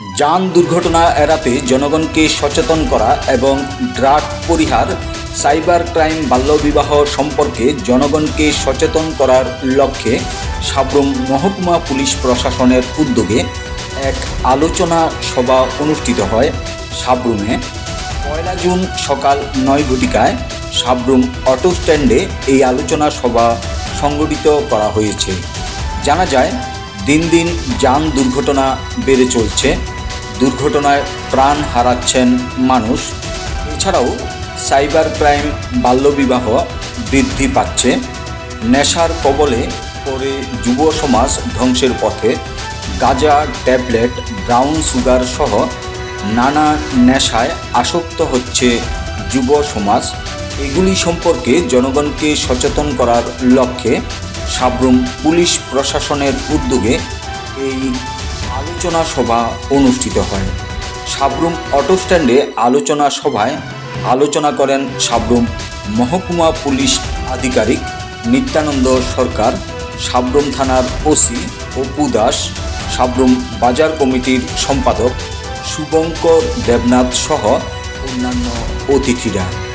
যান দুর্ঘটনা এড়াতে জনগণকে সচেতন করা এবং ড্রাগ পরিহার, সাইবার ক্রাইম বাল্যবিবাহ সম্পর্কে জনগণকে সচেতন করার লক্ষ্যে সাব্রুম মহকুমা পুলিশ প্রশাসনের উদ্যোগে এক আলোচনা সভা অনুষ্ঠিত হয় সাব্রুমে। পয়লা জুন সকাল নয় ঘটিকায় সাবরুম অটো স্ট্যান্ডে এই আলোচনা সভা সংগঠিত করা হয়েছে। জানা যায় দিন দিন যান দুর্ঘটনা বেড়ে চলছে। দুর্ঘটনায় প্রাণ হারাচ্ছেন মানুষ। এছাড়াও সাইবার ক্রাইম বাল্যবিবাহ বৃদ্ধি পাচ্ছে। নেশার কবলে পরে যুব সমাজ ধ্বংসের পথে। গাঁজা, ট্যাবলেট, ব্রাউন সুগার সহ নানা নেশায় আসক্ত হচ্ছে যুব সমাজ। এগুলি সম্পর্কে জনগণকে সচেতন করার লক্ষ্যে সাবরুম পুলিশ প্রশাসনের উদ্যোগে এই আলোচনা সভা অনুষ্ঠিত হয়। সাবরুম অটো স্ট্যান্ডে আলোচনা সভায় আলোচনা করেন সাবরুম মহকুমা পুলিশ আধিকারিক নিত্যানন্দ সরকার, সাবরুম থানার ওসি অপু দাস, সাবরুম বাজার কমিটির সম্পাদক শুভঙ্কর দেবনাথ সহ অন্যান্য অতিথিরা।